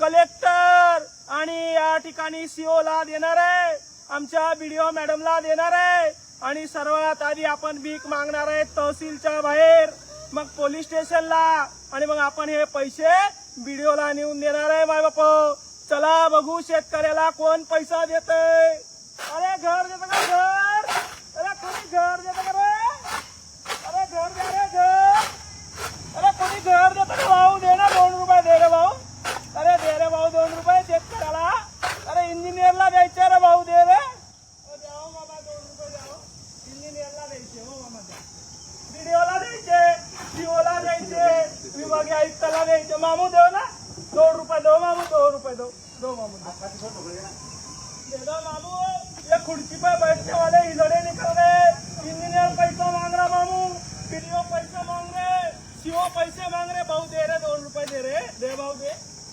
Collector आणि या ठिकाणी सीओ ला देणार आहे. आमच्या बीडीओ मॅडमला देणार आहे. आणि सर्वात आधी आपण भीक मागणार आहे तहसीलच्या बाहेर. मग पोलीस स्टेशनला. आणि मग आपण हे पैसे बीडीओला नेऊन देणार आहे माय बाप. चला बघू शेतकऱ्याला कोण पैसा देत अरे घर देत का घर? अरे कोणी घर देत का रे? अरे घर द्या रे घर. अरे कोणी घर देत का भाऊ? दे ना दोन रुपये भाऊ दे रे भाऊ. दोन रुपये शेतकऱ्याला अरे इंजिनियरला द्यायचे रे भाऊ दे रे. अरे द्या हो बाबा दोन रुपये द्या हो. इंजिनियरला द्यायचे हो मामा द्या व्हिडिओला द्यायचे सीओला द्यायचे विभागीय आयुक्ताला द्यायचे. मामू देव ना. दोन रुपये दो मामू दो रुपये दो दो मामू. दो दे दो मामू. ये खुर्ची पे बैठने वाले हिजड़े निकल गए. इंजीनियर पैसा मांग रहा मामू. पीडीओ पैसे मांग रहे. सीओ पैसे मांग रहे. भाऊ दे रहे दोन रुपये दे रहे. दे भाऊ दे.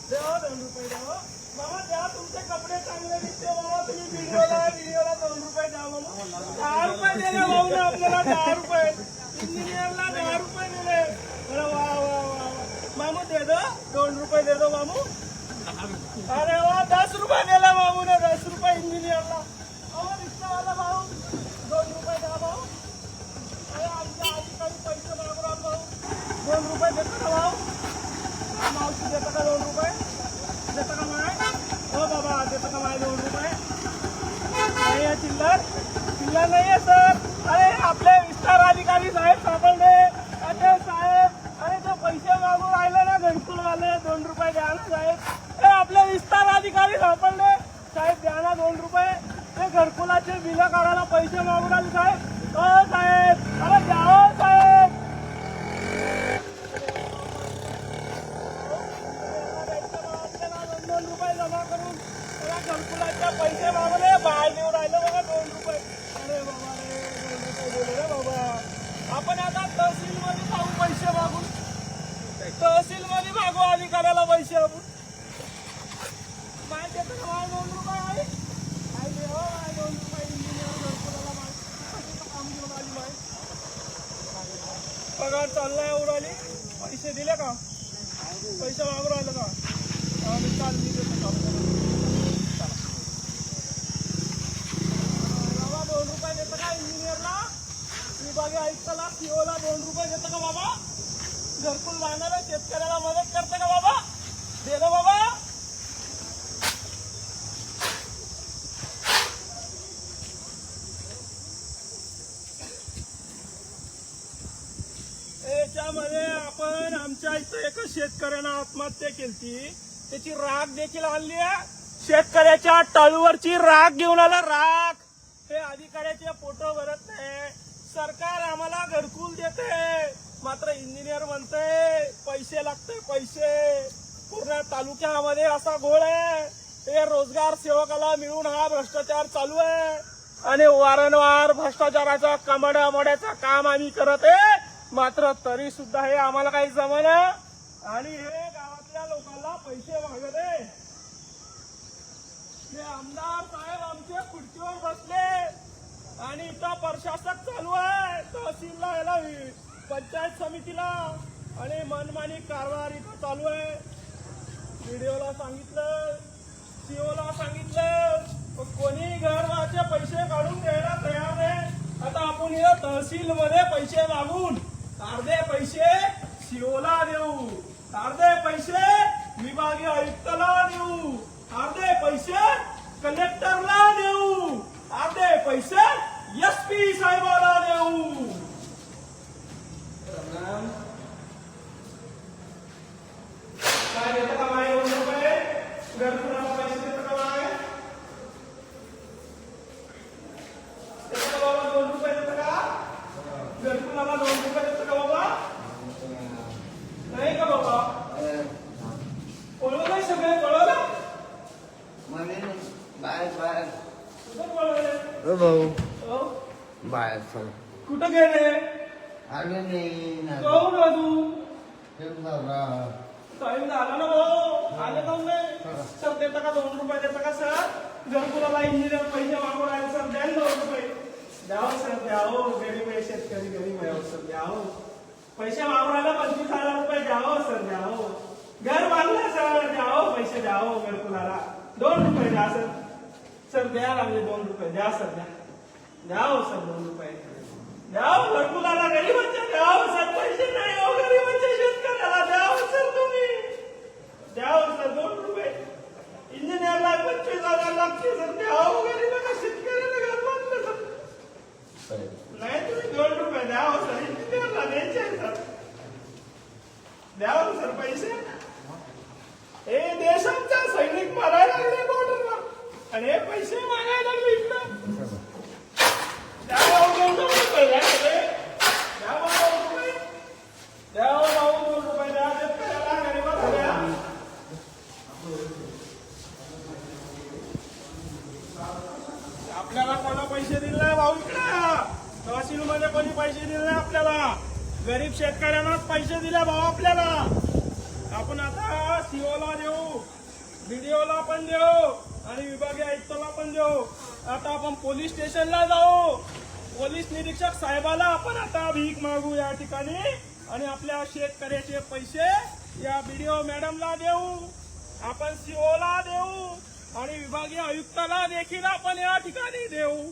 दे हो दोन रुपये दे हो मामा द्या तुमचे कपडे चांगले दिसते बाबा तुम्ही व्हिडिओला व्हिडिओला दोन रुपये द्या मामा दहा रुपये दिले भाऊ ना आपल्याला दहा रुपये इंजिनियरला दहा रुपये दिले अरे वा वा वा वा. मामू दे दो दोन रुपये दे दो मामू अरे वा दस रुपये दिला भाऊ ने दस रुपये इंजिनियरला अहो रिक्षावाला भाऊ दोन रुपये द्या भाऊ अरे आमच्या अधिकारी पैसे मागू राहिलो भाऊ दोन रुपये देतो का भाऊ हा, मावशी देतो का दोन रुपये देतो का माय हो बाबा देतो का माय दोन रुपये नाही आहे चिल्लर चिल्लर नाही आहे सर अरे आपले विस्तार अधिकारी साहेब सापडले. अरे साहेब अरे ते पैसे मागून राहिले ना घरकुल दोन रुपये द्या ना साहेब ए आपले विस्तार अधिकारी सापडले. साहेब द्या ना दोन रुपये ते घरकुलाचे बिलं काढायला पैसे मागून राहिले साहेब अरे द्या हो साहेब दोन दोन रुपये जमा करून त्याला पैसे मागवले. बाहेर नेऊन राहिले बघा दोन रुपये. अरे बाबा रे दोन रुपये दिले रे बाबा. आपण आता तहसील मध्ये जाऊ पैसे मागून तहसील मध्ये मागू अधिकाऱ्याला पैसे आपण माहिती आहे का? मला दोन रुपये आहे. काय हो मला दोन रुपये इंजिनियर घरकुलाला माहिती काम घेऊन आली माहिती पगार चाललाय उडाली पैसे दिले का? पैसे मागून राहिले का? हा, मी चाल मी देतो चालू. चला. बाबा दोन रुपये देतं का इंजिनियरला विभागीय आयुक्ताला सीओला दोन रुपये देतं का बाबा? घरकुल बांधायला शेतकऱ्याला मदत करतं का बाबा? दे बाबा. याच्यामध्ये आपण आमच्या इथं एका शेतकऱ्यानं आत्महत्या केली त्याची राग देखील आणली आहे. शेतकऱ्याच्या टाळूवरची राग घेऊन आला. राग हे अधिकाऱ्याचे फोटो भरत नाही. सरकार आम्हाला घरकुल देते. मात्र इंजिनियर म्हणते पैसे लागते पैसे. पूर्ण तालुक्यामध्ये असा घोळ आहे. हे रोजगार सेवकाला मिळून हा भ्रष्टाचार चालू आहे. आणि वारंवार भ्रष्टाचाराचा कमड्यामड्याचं काम आम्ही करत आहे. मात्र तरी सुद्धा हे आम्हाला काही जमना. आणि हे गावातल्या लोकांना पैसे मागत आहे. आमदार साहेब आमच्या खुर्चीवर बसले. आणि इथं प्रशासक चालू आहे तहसीलला याला पंचायत समितीला. आणि मनमानी कारवाई इथं चालू आहे. व्हिडिओला सांगितलं सीओला सांगितलं कोणी कोणी घरचे पैसे काढून द्यायला तयार नाही आता आपण या तहसील मध्ये पैसे मागून अर्धे पैसे सीओला देऊ. अर्धे पैसे विभागीय आयुक्तला देऊ. अर्धे पैसे कलेक्टरला देऊ. अर्धे पैसे पी साहेबाला देऊ काय देतं का माय दोन रुपये घरकुलाला पैसे देतं का माय देतं का बाबा दोन रुपये देतं का घरकुलाला दोन रुपये देतं का बाबा नाही का बाबा कळलं नाही सगळे कळलं बाहेर बाहेर कुठं कळलं ओ भाऊ हो? बाहेर चल. कुठं गेले? आलो नाही. ना जाऊ ना तू ठेवून जाऊ रा. टाइम झाला ना भाऊ. आले काऊन नाही सर देता का दोन रुपये? देता का सर? घरकुलाला इंजिनियर पैसे मागून सर द्या दोन रुपये. द्यावं सर द्यावं. गरीब आहे शेतकरी गरीब आहे. सर द्यावं. पैसे मागून पंचवीस हजार रुपये द्यावं सर द्यावं. घर बांधलं सर द्यावं. पैसे द्यावं घरकुलाला दोन रुपये द्या सर. सर द्या लागले दोन रुपये. द्या सर द्या. द्यावं सर दोन रुपये द्यावं घरकुलाला गरीबांच्या द्यावं सर पैसे नाही हो गरीबांच्या शेतकऱ्याला द्यावं सर तुम्ही. द्यावं सर दोन रुपये. इंजिनियरला पंचवीस हजार लागते सर द्यावं गरीबाला शेतकऱ्याला घर बांधलं सर नाही तुम्ही दोन रुपये द्यावं सर इंजिनियरला द्यायचे सर. द्यावं सर पैसे. हे देशांचा सैनिक मारायला लागले बॉर्डरवर आणि हे पैसे मागायला लागले इकडं. आपल्याला कोणा पैसे दिले भाऊ तहसील मध्ये कोणी पैसे दिले आपल्याला. गरीब शेतकऱ्यांनाच पैसे दिले भाऊ आपल्याला. आपण आता सीओला देऊ बीडीओला पण देऊ आणि विभागीय आयुक्ताला पण देऊ. आता आपण पोलीस स्टेशनला जाऊ. पोलीस निरीक्षक साहेबाला आपण आता भीक मागू या ठिकाणी. आणि आपल्या शेतकऱ्याचे पैसे या बीडीओ मॅडमला देऊ. आपण सीओला देऊ. आणि विभागीय आयुक्ताला देखील आपण या ठिकाणी देऊ.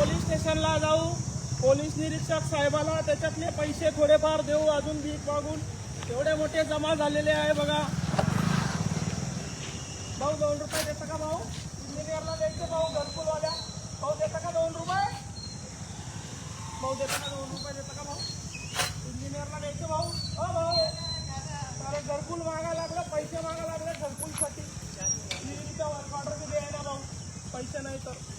पोलीस स्टेशनला जाऊ. पोलीस निरीक्षक साहेबाला त्याच्यातले पैसे थोडेफार देऊ. अजून भीक मागून एवढे मोठे जमा झालेले आहे बघा. भाऊ दोन रुपये देता का भाऊ? इंजिनियरला द्यायचे भाऊ घरकुलवाल्या. भाऊ देता का दोन रुपये? भाऊ देता का दोन रुपये देता का भाऊ? इंजिनियरला द्यायचे भाऊ? हो भाऊ. अरे घरकुल मागा लागलं पैसे मागा लागले घरकुलसाठी. विहिरीचा वर्क ऑर्डर बी द्यायला भाऊ. पैसे नाही तर.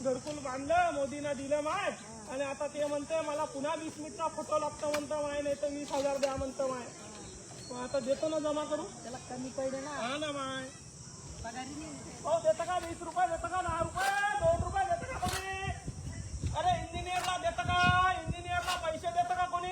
घरकुल बांधलं मोदीनं दिलं माय आणि आता ते म्हणते मला पुन्हा वीस मिनिटचा फोटो लागतो म्हणतो माय नाही तर वीस हजार द्या म्हणतो माय. मग आता देतो ना जमा करू त्याला कमी पडले ना. हा ना माय. पगारी नाही. हो देतं का वीस रुपये? देतं का दहा रुपये? दोन रुपये देतं का कोणी अरे इंजिनियरला देतं का इंजिनियरला पैसे देतं का कोणी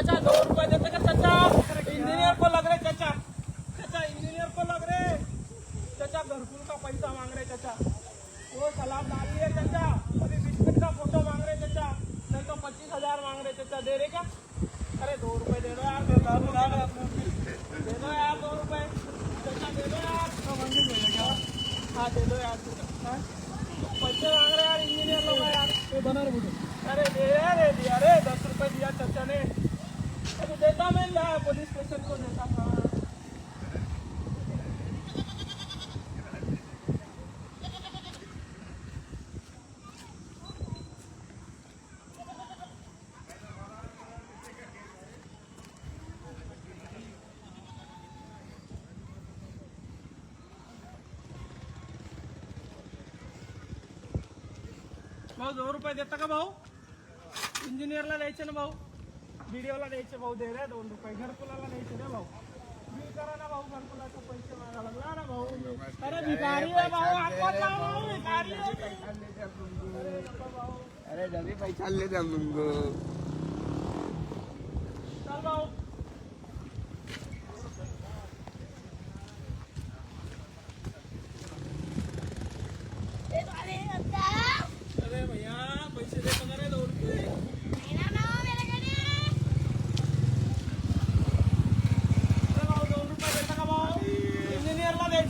चाचा दो रुपए देते का चाचा इंजीनियर को लग रहे चाचा चाचा इंजीनियर को लग रहे चाचा घरकुल का पैसा मांग रहे चाचा वो हो, सलाम डाल लिए चाचा अभी बिस्किट का फोटो मांग रहे चाचा नहीं तो पच्चीस हजार मांग रहे चाचा दे रहे क्या अरे दो रुपए दे दो यार दे दो दे दो यार दो रुपए चाचा दे दो यार हाँ दे दो यार चाचा हाँ? पैसे मांग रहे यार इंजीनियर लोग हैं यार बना रहे अरे दे रहे रे दिया रे दस रुपए दिया चाचा ने अरे देता मैं लिया पुलिस स्टेशन को देता था भाऊ दोन रुपये देता का भाऊ? इंजिनियरला द्यायचे ना भाऊ. व्हिडिओला द्यायचे भाऊ दे रे दोन रुपये. घरकुलाला द्यायचे रे भाऊ. बिल करा ना भाऊ घरकुलाचे पैसे मागा लागला. ना भाऊ. अरे भिकारी आहे भाऊ आत्महत्या करा भाऊ भिकारी आहे. अरे डबे पैसा ले मग चल भाऊ अरे भैया पैसे देतो का रे दोन रुपये अरे भाऊ दोन रुपये देता का भाऊ इंजिनियरला द्यायचं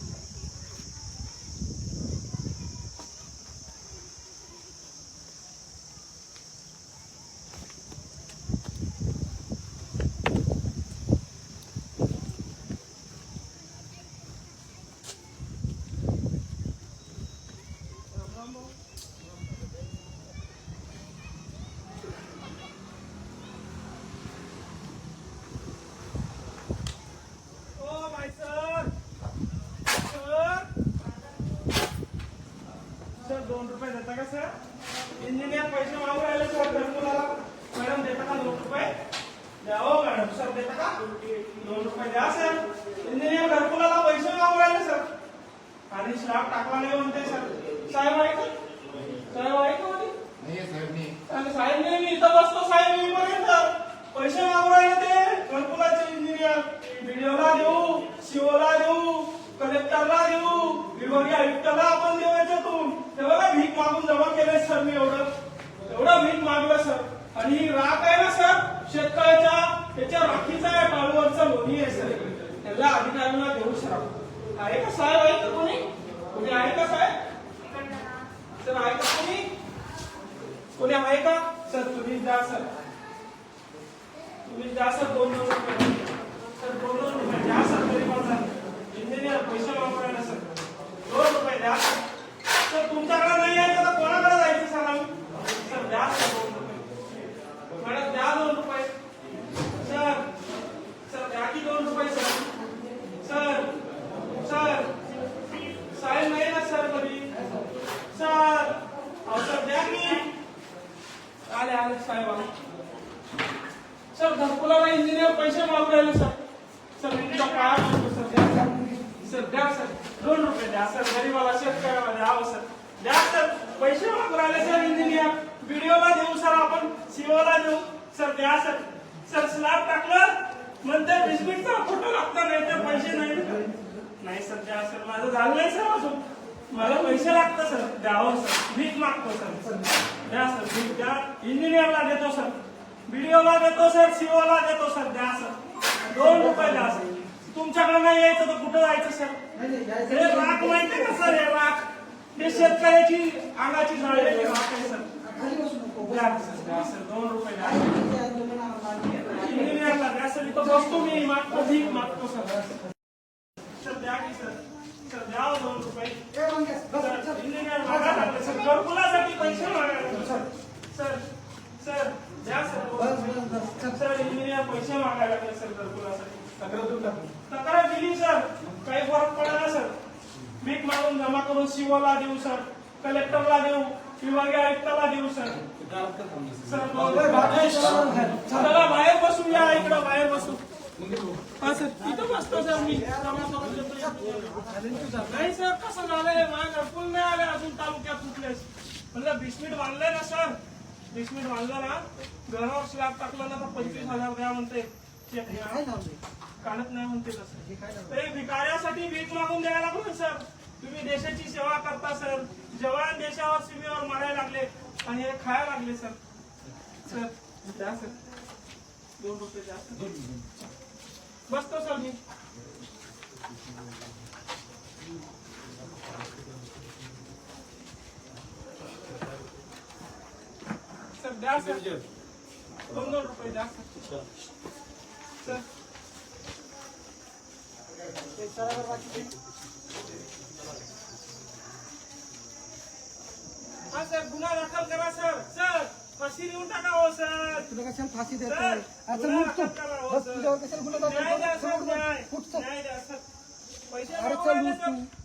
त्याच्या राखीचा या टाळूवरचा लोणी आहे सर. त्याला अधिकाऱ्यांना देऊ शराव आहे का साहेब? आहे का कोणी? कोणी आहे का साहेब? सर आहे का कोणी? कोणी आहे का? सर तुम्ही द्या सर. तुम्ही जा सर दोन दोन रुपये. सर दोन दोन रुपये द्या सर तरी पण सर. इंजिनियर पैसे वापरायला सर. दोन रुपये द्या सर तुमच्याकडे नाही आहे तर कोणाकडे जायचं सर आम्ही? सर द्या सर दोन रुपये. मॅडम द्या दोन रुपये. बाकी दोन रुपये सर. Sir sir. साहेब नाही ना सर कधी? सर. अहो सर द्या की. आले आले साहेब आले. सर घरकुलाला इंजिनियर पैसे मागू राहिले सर. सर तुमच्या काय पडतो सर. द्या सर. सर द्या सर. दोन रुपये द्या सर. गरीबाला शेतकऱ्याला द्यावं हो, सर. द्या सर. पैसे मागू राहिले सर इंजिनियर व्हिडिओला देऊ सर आपण. सीओला देऊ. सर द्या सर. सर स्लॅब टाकलं. म्हणते बिस्किटचा फोटो लागता नाही तर पैसे नाही. नाही सर द्या सर माझं झालं नाही सर अजून. मला पैसे लागतं सर द्यावं सर. भीक मागतो सर. द्या सर भीक द्या. इंजिनियरला देतो सर. व्हिडिओला देतो सर सीओला देतो सर द्या सर. दोन रुपये द्या सर. तुमच्याकडे नाही यायचं तर कुठं जायचं सर? हे राख माहितीये का सर हे राख? हे शेतकऱ्याची अंगाची जाळलेली राख आहे सर. द्या सर द्या सर दोन रुपये द्या इंजिनियरला द्या सर इथं बसतो मी मागतो भीक मागतो सर सर द्या की सर सर द्या दोन रुपये सर, इंजिनियर मागायला लागले सर घरकुलासाठी पैसे मागायला सर सर सर द्या सर दोन रुपये. सर इंजिनियर पैसे मागायला लागले सर घरकुलासाठी तक्रार दिली सर काही फरक पडला सर भीक मागून जमा करून शिवला देऊ सर कलेक्टरला देऊ विभागीय आयुक्ताला देऊ सर. सर चला. बाहेर बसू या इकडं बाहेर बसू. हा सर तिथं बसतो सर मी. नाही सर कसं झालंय? माझ्या घरकुल नाही आले अजून तालुक्यात कुठलेच. म्हणलं बिस्मिट बांधलंय ना सर? बिस्मिट बांधलं ना? घरावर स्लॅब टाकलं ना तर पंचवीस हजार द्या म्हणते. काढत नाही म्हणते तसं. ते भिकाऱ्यासाठी भीक मागून द्यायला लागलो सर. तुम्ही देशाची सेवा करता सर. जवान देशावर सीमेवर मारायला लागले आणि हे खायला लागले सर. सर द्या सर. दोन रुपये द्या सर. बसतो सर मी. सर द्या सर. दोन दोन रुपये द्या सर. सर. हा सर गुन्हा दाखल करा सर सर फाशी देऊन टाका हो सर तुला कशाला फाशी सर, देतोय आता गुन्हा उठ तू. दाखल करा हो, बस सर. तुझ्यावर कशाला गुन्हा दाखल न्याय द्या करतो? सर उठ, न्याय उठ, चल. न्याय द्या सर पैसे अरे मागू चल राहिले उठ सर. तू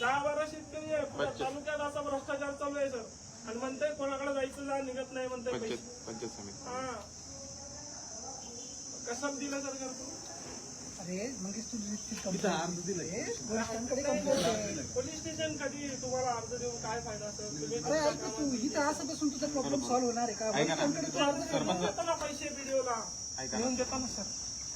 दहा बारा शेतकरी आहे तालुक्यात असा भ्रष्टाचार चालू आहे सर आणि म्हणते कोणाकडे जायचं जा निघत नाही म्हणते पंचायत समिती हा कसं दिलं सर अरे हे आहे. पोलीस स्टेशन कधी तुम्हाला अर्ज देऊन काय फायदा असेल तुम्ही अरे यार तू इथं असं बसून तुझा प्रॉब्लेम सॉल्व्ह होणार आहे का अर्ज. देता ना पैसे व्हिडिओला घेऊन देता ना सर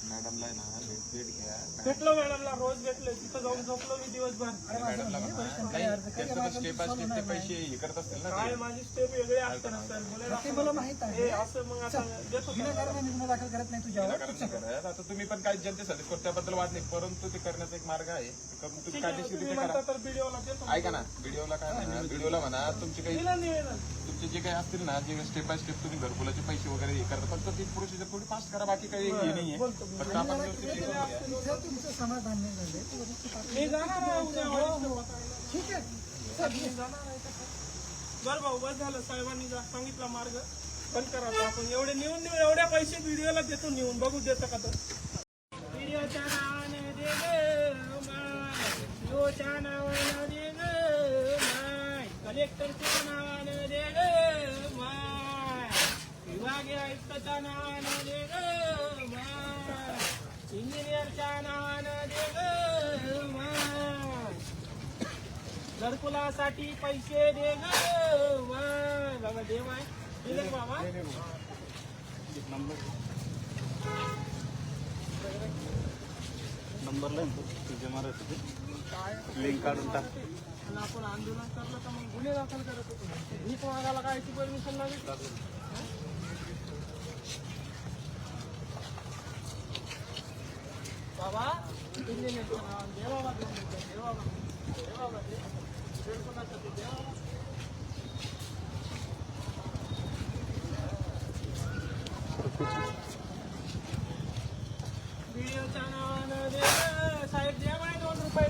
मॅडमला आहे ना भेट भेट घ्या. भेटलो मॅडमला रोज भेटले. तिथं जाऊन झोपलो मी दिवसभर. वरिष्ठांकडे अर्ज कर त्यांचं स्टेप बाय स्टेप ते पैसे हे करत असतील ना काय माझी स्टेप वेगळे असते ना सर बोलायला ते मला माहीत आहे. हे असं मग आता देतो का? विनाकारण मी गुन्हा दाखल करत नाही तुझ्यावर. करत नाही करत. आता तुम्ही पण काय जनतेसाठी करतो त्याबद्दल वाद नाही परंतु ते करण्याचा एक मार्ग आहे. ते करून तुम्ही ठीक आहे, कायदेशीर तुम्ही रित्या म्हणता करा तर व्हिडिओला देतो ऐका ना व्हिडिओला काय म्हणा व्हिडिओला म्हणा तुमचे काही दिलं निवेदन. तुमचे जे काही असतील ना जे स्टेप बाय स्टेप तुम्ही घरकुलाचे पैसे वगैरे हे करता फक्त ती प्रोसिजर थोडी फास्ट करा बाकी काही हे नाहीये. फक्त इथं तुमचं समाधान नाही ठीक आहे बरं भाऊ बस झालं साहेबांनी सांगितला मार्ग पण करा आपण एवढे नेऊन नेऊन एवढ्या पैसे व्हिडिओला देतो नेऊन बघू देतं का तर व्हिडिओच्या नावाने दे ग व्हिडिओच्या नावाने दे माय कलेक्टरच्या नावाने दे माय. विभागीय आयुक्ताच्या नावाने दे इंजिनियरच्या नावाने दे घरकुलासाठी पैसे दे बाबा देव आहे. दिले का बाबा. लिंक काढून टाक. आणि आपण आंदोलन करलं तर मग गुन्हे दाखल करत होतो. भीक मागायला काय परमिशन लागेल बाबा दिल्ली नेतो ना देवा दे देवा देवा दे दीड कोणाचं ते देवा व्हिडिओच्या नावानं दे ग. साहेब देव आहे दोन रुपये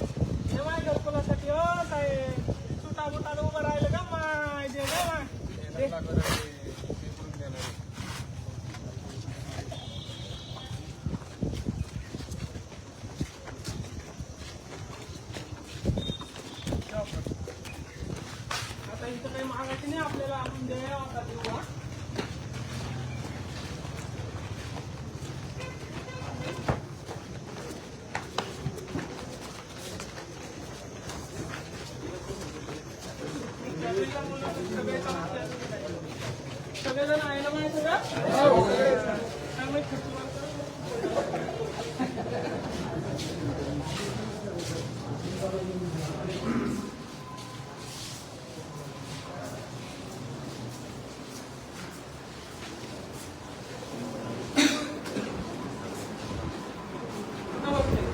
देव आहे घरकुलासाठी हो साहेब सुटा बुटाला उभं राहिलं का माय दे ग माय दे. आता इथं काही मागायची नाही आपल्याला आपण देऊया आता देऊ हा. सगळेजण आहे ना माहिती का काय माहीत खर्च मारतो? नमस्ते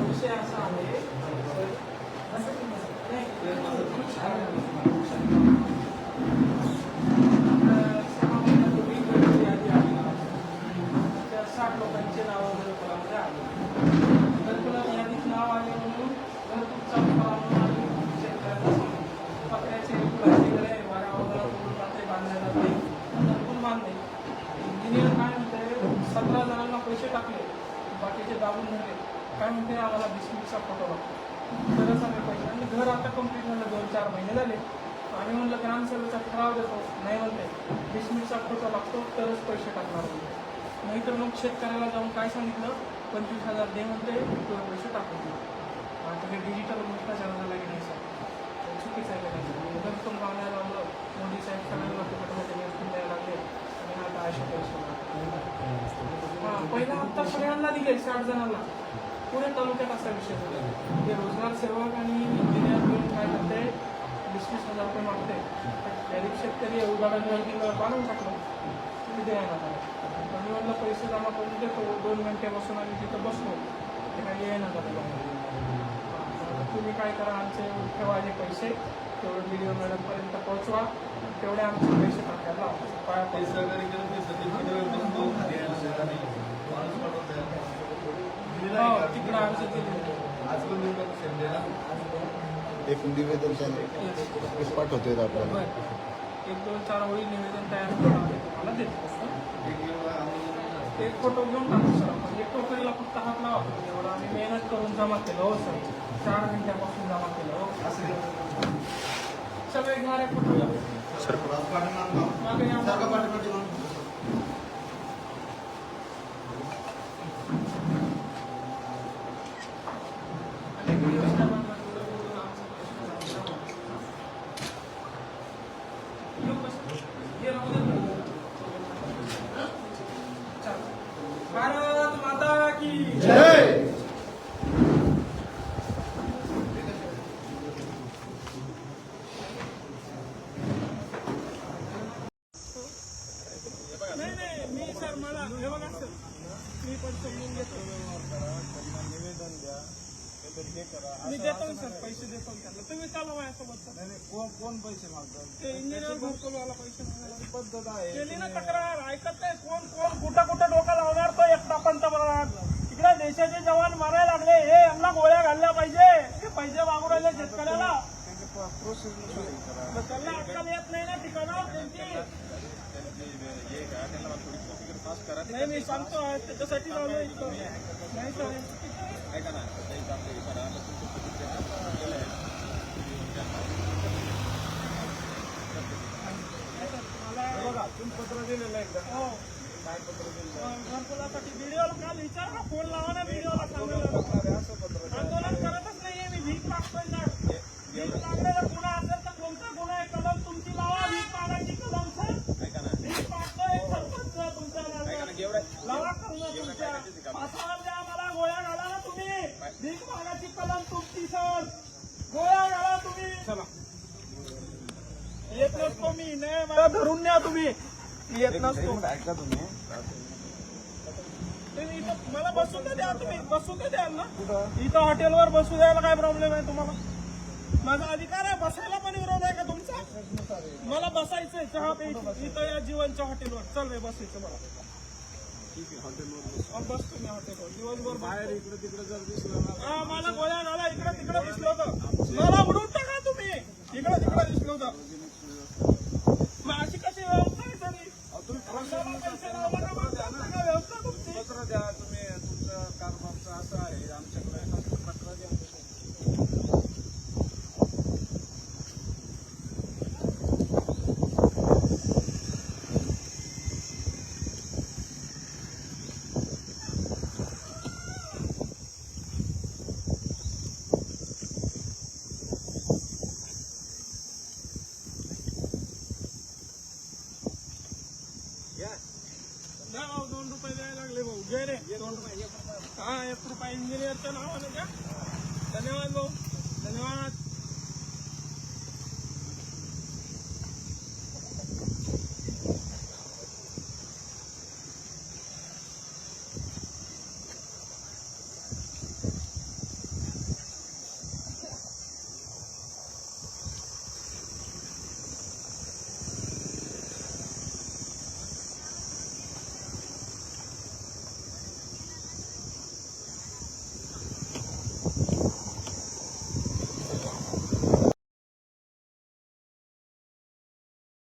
विषय असा आहे त्या साठ लोकांचे नाव घरकुलामध्ये आले घरकुला यादीत नाव आले म्हणून घरकुलचा फॉर्म आणि शेतकऱ्यांना सांगितलं. पत्र्याचे फुलाचे घरे वाऱ्या वगैरे करून पाते बांधले जाते घरकुल बांधले इंजिनियर काय म्हणते सतरा जणांना पैसे टाकले बाकीचे दाबून धरले काय म्हणते आम्हाला बिस्मिटचा फोटो लागतो तरच आम्ही पैसे आणि घर आता कंप्लीट झालं दोन चार महिने झाले आम्ही म्हणलं ग्रामसेवेचा ठराव देतो नाही म्हणते बिस्मिटचा फोटो लागतो तरच पैसे टाकणार म्हणते नाहीतर मग शेतकऱ्याला जाऊन काय सांगितलं पंचवीस हजार दे म्हणते तुला पैसे टाकून आता हे डिजिटल भ्रष्टाचार झाला की नाही सर? हे चुकीचं आहे का नाही घरकुल लावलं मोदी साहेब सगळ्यांना फुकटमध्ये असतील द्यायला लागले. आणि आता असे पैसे हां पहिला हप्ता सगळ्यांना दिले साठ जणांना. पुणे तालुक्यात असा विषय झाला. ते रोजगार सेवक आणि इंजिनियर मिळून काय करते वीस वीस हजार रुपये मागते गरीब शेतकरी उदाहरण वर्गीला बांधून टाकलं तुम्ही द्यायला म्हणलं पैसे जमा करून देतो. दोन घंटे बसून आम्ही तिथं बसलो. ते काही येईना झालं काय करा आमचे ठेवा जे पैसे. तेवढे व्हिडिओ मॅडमपर्यंत पोहोचवा. तेवढे आमचे पैसे टाकायला. पाया पडतो. हो, तिकडं आमचं ते एक निवेदन पाठवतोय आपल्याला बरं. एक दोन चार ओळी निवेदन तयार करून आम्ही तुम्हाला देतो. एक फोटो घेऊन टाकू सर आपण एक टोकरीला फक्त हात लावा तुम्ही एवढं आम्ही मेहनत करून जमा केलं हो सर चार घंट्यापासून जमा केलं हो सगळे घेणारे फोटो घ्या. मागे या. आणि व्हिडिओ सर्वांना व्हिडिओ बघून आमचं येऊ बस. ये राहू दे. चल. भारत माता की नाही नाही मी सर मला हे बघा सर मी पण समजून घेतो निवेदन द्या हे करा मी देतो ना सर पैसे देतो ना त्यांना तुम्ही चालवा माझ्यासोबत सर कोण कोण पैसे मागतात ते इंजिनियर घरकुलवाला पैसे मागायला पद्धत आहे. केली ना तक्रार ऐकत नाही कोण कोण कुठं कुठं डोकं लावणार तो एकटा पंतप्रधान इकडे देशाचे जवान मारायला लागले. हे यांना गोळ्या घालल्या पाहिजे. हे पैसे मागू राहिले शेतकऱ्याला. मग त्यांना अक्कल येत नाही ना ठिकाणावर त्यांची. नाही मी सांगतो त्याच्यासाठी लावलं नाही सर ऐका ना त्याच्या इथं आपलं हे करा आता तुमचं petition केलं आहे. बघा तुम्ही पत्र दिलेलं आहे एकदा हो. काय पत्र दिलेलं आहे? घरकुलासाठी व्हिडिओला काल विचार ना फोन लावा ना व्हिडिओला सांगायला. अरे असं पत्र आंदोलन करतच नाहीये मी भीक मागतोय ना. भीक मागण्याचा गुन्हा असेल तर कोणता गुन्हा आहे? कलम तुमची लावा भीक मागायची कलम सर. ऐका ना. भीक मागतोय सरपंच तुमच्या लावा कलम तुमच्या. पासावर द्या मला गोळ्या घाला ना तुम्ही. भीक मागायची कलम तुमची सर. गोळ्या घाला तुम्ही. चला. येत नसतो मी नाही मला. धरून न्या तुम्ही. मी येत नसतो. ऐका तुम्ही तुम्ही इथं मला बसून तर द्या तुम्ही बसून तर द्याल ना. इथं हॉटेलवर बसू द्यायला काय प्रॉब्लेम आहे तुम्हाला? माझा अधिकार आहे बसायला पण विरोध आहे का तुमचा? मला बसायचंय चहा प्यायची इथं या जीवनच्या हॉटेलवर. चल रे बसायचं मला. अहो, बसतो मी हॉटेलवर. दिवसभर बाहेर इकडे तिकडे जर दिसलं हा मला गोळ्या घाला. इकडे तिकडे दिसलं होतं. मला उडून टाका तुम्ही. इकडे तिकडे दिसलं होतं.